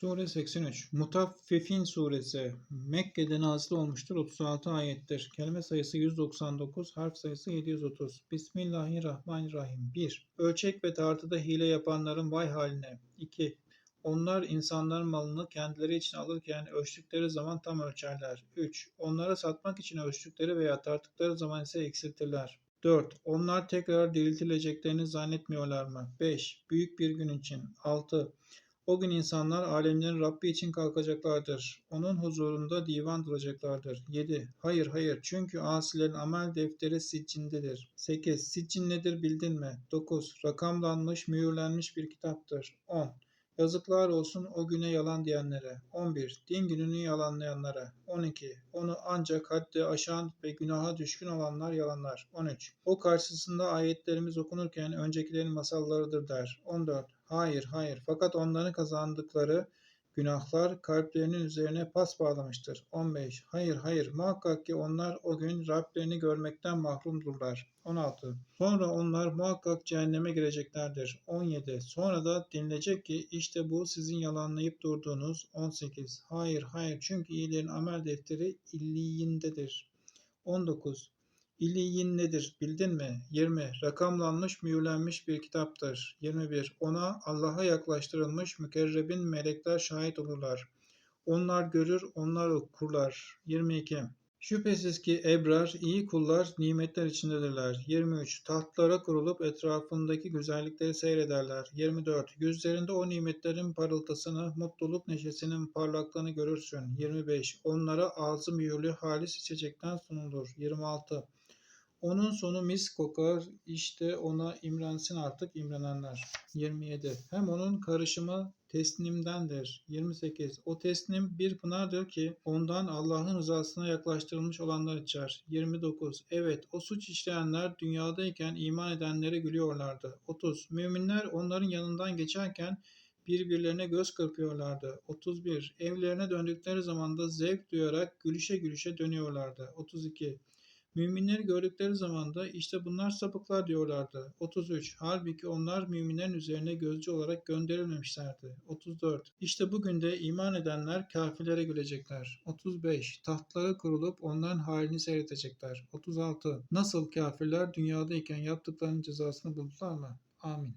Sure 83 Mutaffifin suresi Mekke'de nazil olmuştur 36 ayettir. Kelime sayısı 199, harf sayısı 730. Bismillahirrahmanirrahim 1. Ölçek ve tartıda hile yapanların vay haline. 2. Onlar insanların malını kendileri için alırken ölçtükleri zaman tam ölçerler. 3. Onlara satmak için ölçtükleri veya tarttıkları zaman ise eksiltirler. 4. Onlar tekrar diriltileceklerini zannetmiyorlar mı? 5. Büyük bir gün için. 6. O gün insanlar alemlerin Rabbi için kalkacaklardır. Onun huzurunda divan duracaklardır. 7. Hayır hayır çünkü asilerin amel defteri siccindedir. 8. Siccin nedir bildin mi? 9. Rakamlanmış, mühürlenmiş bir kitaptır. 10. Yazıklar olsun o güne yalan diyenlere. 11. Din gününü yalanlayanlara. 12. Onu ancak haddi aşan ve günaha düşkün olanlar yalanlar. 13. O karşısında ayetlerimiz okunurken öncekilerin masallarıdır der. 14. Hayır, hayır. Fakat onların kazandıkları günahlar kalplerinin üzerine pas bağlamıştır. 15. Hayır, hayır. Muhakkak ki onlar o gün Rablerini görmekten mahrumdurlar. 16. Sonra onlar muhakkak cehenneme gireceklerdir. 17. Sonra da denilecek ki işte bu sizin yalanlayıp durduğunuz. 18. Hayır, hayır. Çünkü iyilerin amel defteri illiyindedir. 19. İliyin nedir bildin mi? 20. Rakamlanmış, mühürlenmiş bir kitaptır. 21. Ona Allah'a yaklaştırılmış mükerrebin melekler şahit olurlar. Onlar görür, onlar okurlar. 22. Şüphesiz ki ebrar, iyi kullar nimetler içindedirler. 23. Tahtlara kurulup etrafındaki güzellikleri seyrederler. 24. Yüzlerinde o nimetlerin parıltısını, mutluluk neşesinin parlaklığını görürsün. 25. Onlara ağzı mühürlü halis içecekten sunulur. 26. Onun sonu mis kokar, işte ona imrensin artık imrenenler. 27. Hem onun karışımı tesnimdendir. 28. O tesnim bir pınardır ki ondan Allah'ın rızasına yaklaştırılmış olanlar içer. 29. Evet o suç işleyenler dünyadayken iman edenlere gülüyorlardı. 30. Müminler onların yanından geçerken birbirlerine göz kırpıyorlardı. 31. Evlerine döndükleri zaman da zevk duyarak gülüşe gülüşe dönüyorlardı. 32. Müminleri gördükleri zaman da işte bunlar sapıklar diyorlardı. 33. Halbuki onlar müminlerin üzerine gözcü olarak gönderilmemişlerdi. 34. İşte bugün de iman edenler kafirlere gülecekler. 35. Tahtları kurulup onların halini seyredecekler. 36. Nasıl kafirler dünyadayken yaptıklarının cezasını buldular mı? Amin.